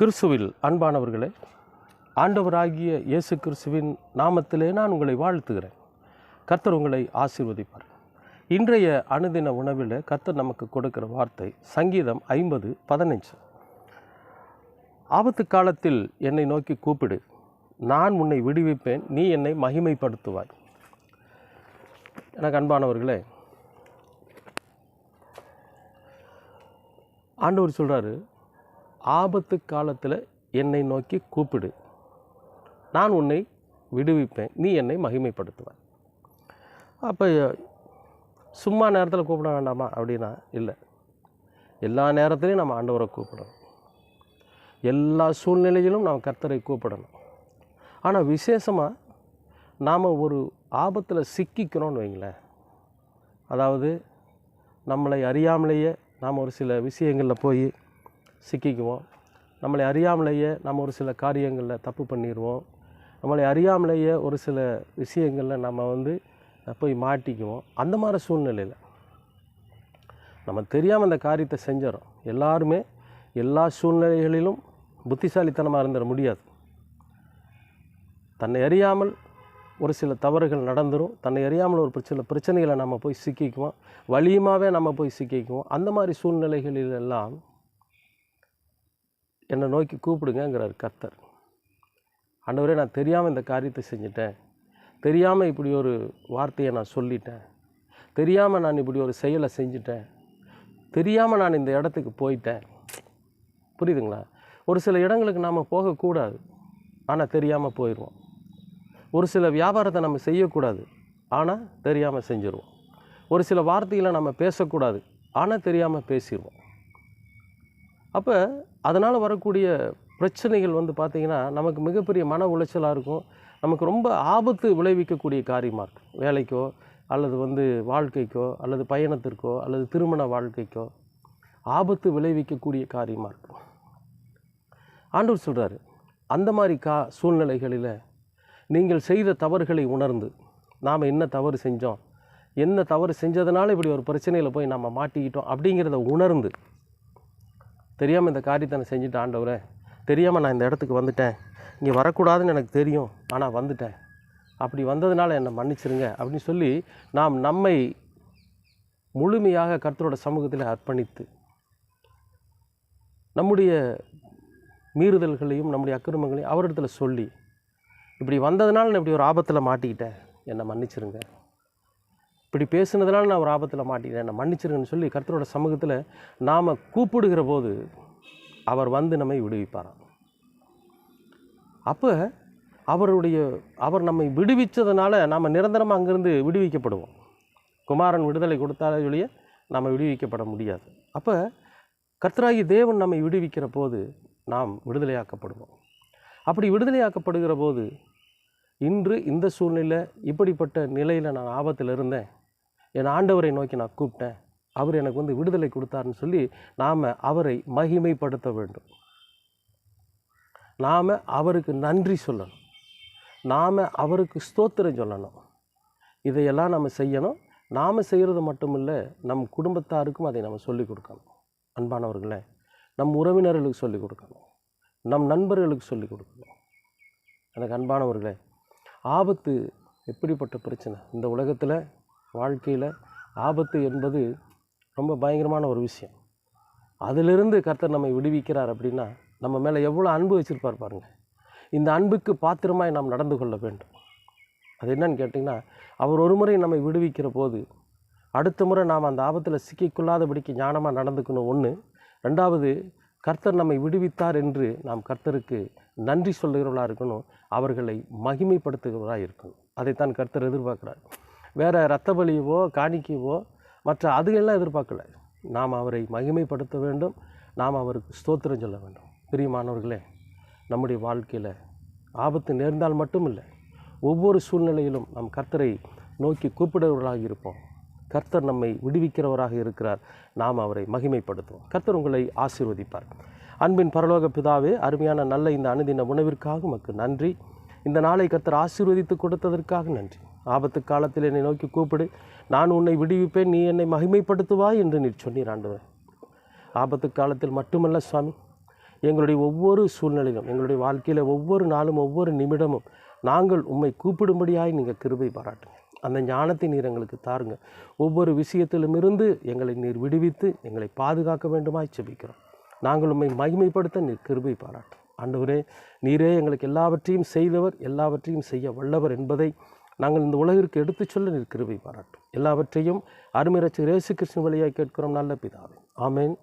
கிறிஸ்துவில் அன்பானவர்களே ஆண்டவராகிய இயேசு கிறிஸ்துவின் நாமத்திலே நான் உங்களை வாழ்த்துகிறேன். கர்த்தர் உங்களை ஆசீர்வதிப்பார். இன்றைய அனுதின உணவில் கர்த்தர் நமக்கு கொடுக்கிற வார்த்தை சங்கீதம் ஐம்பது பதினஞ்சு ஆபத்து காலத்தில் என்னை நோக்கி கூப்பிடு. நான் உன்னை விடுவிப்பேன் நீ என்னை மகிமைப்படுத்துவாய். எனக்கு அன்பானவர்களே ஆண்டவர் சொல்கிறாரு ஆபத்து காலத்தில் என்னை நோக்கி கூப்பிடு. நான் உன்னை விடுவிப்பேன். நீ என்னை மகிமைப்படுத்துவேன் அப்போ சும்மா நேரத்தில் கூப்பிட வேண்டாமா? அப்படின்னா இல்லை. எல்லா நேரத்துலையும் நம்ம ஆண்டவரை கூப்பிடணும். எல்லா சூழ்நிலையிலும் நாம் கர்த்தரை கூப்பிடணும். ஆனால் விசேஷமாக நாம் ஒரு ஆபத்தில் சிக்கிக்கிறோன்னு வைங்களேன். அதாவது நம்மளை அறியாமலேயே நாம் ஒரு சில விஷயங்களில் போய் சிக்கிக்குவோம். நம்மளை அறியாமலேயே நம்ம ஒரு சில காரியங்களில் தப்பு பண்ணிடுவோம் நம்மளை அறியாமலேயே ஒரு சில விஷயங்களில் நம்ம வந்து போய் மாட்டிக்குவோம். அந்த மாதிரி சூழ்நிலையில் நம்ம தெரியாமல் அந்த காரியத்தை செஞ்சிடறோம். எல்லாருமே எல்லா சூழ்நிலைகளிலும் புத்திசாலித்தனமாக இருந்துட முடியாது. தன்னை அறியாமல் ஒரு சில தவறுகள் நடந்துடும் தன்னை அறியாமல் ஒரு சில பிரச்சனைகளை நம்ம போய் சிக்கிக்குவோம். வலியுமாகவே நம்ம போய் சிக்கிக்குவோம். அந்த மாதிரி சூழ்நிலைகளில் எல்லாம் என்னை நோக்கி கூப்பிடுங்கங்கிறார் கர்த்தர். ஆண்டவரே நான் தெரியாமல் இந்த காரியத்தை செஞ்சிட்டேன். தெரியாமல் இப்படி ஒரு வார்த்தையை நான் சொல்லிட்டேன். தெரியாமல் நான் இப்படி ஒரு செயலை செஞ்சிட்டேன். தெரியாமல் நான் இந்த இடத்துக்கு போயிட்டேன். புரியுதுங்களா? ஒரு சில இடங்களுக்கு நாம் போகக்கூடாது. ஆனால் தெரியாமல் போயிடுவோம். ஒரு சில வியாபாரத்தை நம்ம செய்யக்கூடாது. ஆனால் தெரியாமல் செஞ்சுருவோம். ஒரு சில வார்த்தைகளை நம்ம பேசக்கூடாது. ஆனால் தெரியாமல் பேசிடுவோம். அப்போ அதனால் வரக்கூடிய பிரச்சனைகள் வந்து பார்த்திங்கன்னா நமக்கு மிகப்பெரிய மன உளைச்சலாக இருக்கும். நமக்கு ரொம்ப ஆபத்து விளைவிக்கக்கூடிய காரியமாக இருக்கும் வேலைக்கோ அல்லது வந்து வாழ்க்கைக்கோ அல்லது பயணத்திற்கோ அல்லது திருமண வாழ்க்கைக்கோ ஆபத்து விளைவிக்கக்கூடிய காரியமாக இருக்கும் ஆண்டவர் சொல்கிறாரு அந்த மாதிரி கா சூழ்நிலைகளில் நீங்கள் செய்த தவறுகளை உணர்ந்து நாம் என்ன தவறு செஞ்சோம் என்ன தவறு செஞ்சதுனால இப்படி ஒரு பிரச்சனையில் போய் நம்ம மாட்டிக்கிட்டோம் அப்படிங்கிறத உணர்ந்து தெரியாமல் இந்த காரியத்தை நான் செஞ்சுட்டு ஆண்டவரே. தெரியாமல் நான் இந்த இடத்துக்கு வந்துட்டேன். இங்கே வரக்கூடாதுன்னு எனக்கு தெரியும் ஆனால் வந்துட்டேன். அப்படி வந்ததுனால என்னை மன்னிச்சிருங்க அப்படின்னு சொல்லி நாம் நம்மை முழுமையாக கர்த்தரோட சமூகத்தில் அர்ப்பணித்து நம்முடைய மீறுதல்களையும் நம்முடைய அக்கிரமங்களையும் அவரிடத்துல சொல்லி இப்படி வந்ததுனால நான் இப்படி ஒரு ஆபத்தில் மாட்டிக்கிட்டேன். என்னை மன்னிச்சிருங்க. இப்படி பேசுனதுனால நான் ஒரு ஆபத்தில் மாட்டிக்கிறேன் நான் மன்னிச்சிருங்கன்னு சொல்லி கர்த்தரோட சமூகத்தில் நாம் கூப்பிடுகிற போது அவர் வந்து நம்மை விடுவிப்பாராம். அப்போ அவருடைய அவர் நம்மை விடுவித்ததுனால நாம் நிரந்தரமாக அங்கேருந்து விடுவிக்கப்படுவோம். குமாரன் விடுதலை கொடுத்தாலே ஒழிய நாம் விடுவிக்கப்பட முடியாது. அப்போ கர்த்தராகி தேவன் நம்மை விடுவிக்கிற போது நாம் விடுதலையாக்கப்படுவோம். அப்படி விடுதலையாக்கப்படுகிற போது இன்று இந்த சூழ்நிலை இப்படிப்பட்ட நிலையில் நான் ஆபத்தில் இருந்தேன் என் ஆண்டவரை நோக்கி நான் கூப்பிட்டேன். அவர் எனக்கு வந்து விடுதலை கொடுத்தாருன்னு சொல்லி நாம் அவரை மகிமைப்படுத்த வேண்டும். நாம் அவருக்கு நன்றி சொல்லணும். நாம் அவருக்கு ஸ்தோத்திரம் சொல்லணும். இதையெல்லாம் நம்ம செய்யணும். நாம் செய்கிறது மட்டும் இல்லை நம் குடும்பத்தாருக்கும் அதை நம்ம சொல்லிக் கொடுக்கணும். அன்பானவர்களே நம் உறவினர்களுக்கு சொல்லிக் கொடுக்கணும். நம் நண்பர்களுக்கு சொல்லிக் கொடுக்கணும். எனக்கு அன்பானவர்களே ஆபத்து எப்படிப்பட்ட பிரச்சனை? இந்த உலகத்தில் வாழ்க்கையில் ஆபத்து என்பது ரொம்ப பயங்கரமான ஒரு விஷயம். அதிலிருந்து கர்த்தர் நம்மை விடுவிக்கிறார் அப்படின்னா நம்ம மேலே எவ்வளோ அன்பு வச்சுருப்பார் பாருங்கள் இந்த அன்புக்கு பாத்திரமாய் நாம் நடந்து கொள்ள வேண்டும். அது என்னன்னு கேட்டிங்கன்னா அவர் ஒரு முறை நம்மை விடுவிக்கிற போது அடுத்த முறை நாம் அந்த ஆபத்தில் சிக்கிக்கொள்ளாதபடிக்கு ஞானமாக நடந்துக்கணும் ஒன்று ரெண்டாவது கர்த்தர் நம்மை விடுவித்தார் என்று நாம் கர்த்தருக்கு நன்றி சொல்லுகிறவர்களாக இருக்கணும். அவர்களை மகிமைப்படுத்துகிறவராக இருக்கணும். அதைத்தான் கர்த்தர் எதிர்பார்க்குறார். வேறு இரத்த பலியவோ காணிக்கையவோ மற்ற அதுகளெல்லாம் எதிர்பார்க்கல. நாம் அவரை மகிமைப்படுத்த வேண்டும். நாம் அவருக்கு ஸ்தோத்திரம் சொல்ல வேண்டும். பிரியமானவர்களே நம்முடைய வாழ்க்கையில் ஆபத்து நேர்ந்தால் மட்டும் இல்லை ஒவ்வொரு சூழ்நிலையிலும் நம் கர்த்தரை நோக்கி கூப்பிடுவர்களாக இருப்போம். கர்த்தர் நம்மை விடுவிக்கிறவராக இருக்கிறார். நாம் அவரை மகிமைப்படுத்துவோம். கர்த்தர் உங்களை ஆசீர்வதிப்பார். அன்பின் பரலோக பிதாவே அருமையான நல்ல இந்த அனுதின உணவிற்காக உமக்கு நன்றி. இந்த நாளை கர்த்தர் ஆசீர்வதித்து கொடுத்ததற்காக நன்றி. ஆபத்து காலத்தில் என்னை நோக்கி கூப்பிடு. நான் உன்னை விடுவிப்பேன் நீ என்னை மகிமைப்படுத்துவாய் என்று நீர் சொன்னீர் ஆண்டவர். ஆபத்து காலத்தில் மட்டுமல்ல சுவாமி. எங்களுடைய ஒவ்வொரு சூழ்நிலையிலும் எங்களுடைய வாழ்க்கையில் ஒவ்வொரு நாளும் ஒவ்வொரு நிமிடமும் நாங்கள் உம்மை கூப்பிடும்படியாய் நீங்கள் கிருபை பாராட்டுங்க அந்த ஞானத்தை நீர் எங்களுக்கு தாருங்க ஒவ்வொரு விஷயத்திலுமிருந்து எங்களை நீர் விடுவித்து எங்களை பாதுகாக்க வேண்டுமாய் செபிக்கிறோம் நாங்கள் உம்மை மகிமைப்படுத்த நீர் கிருபை பாராட்டும் ஆண்டவரே நீரே எங்களுக்கு எல்லாவற்றையும் செய்தவர் எல்லாவற்றையும் செய்ய வல்லவர் என்பதை நாங்கள் இந்த உலகிற்கு எடுத்துச் சொல்ல நீர் கிருபை பாராட்டும். எல்லாவற்றையும் அருமைரட்சி இயேசு கிருஷ்ணன் வழியாய் கேட்கிறோம் நல்ல பிதாவே. ஆமேன்.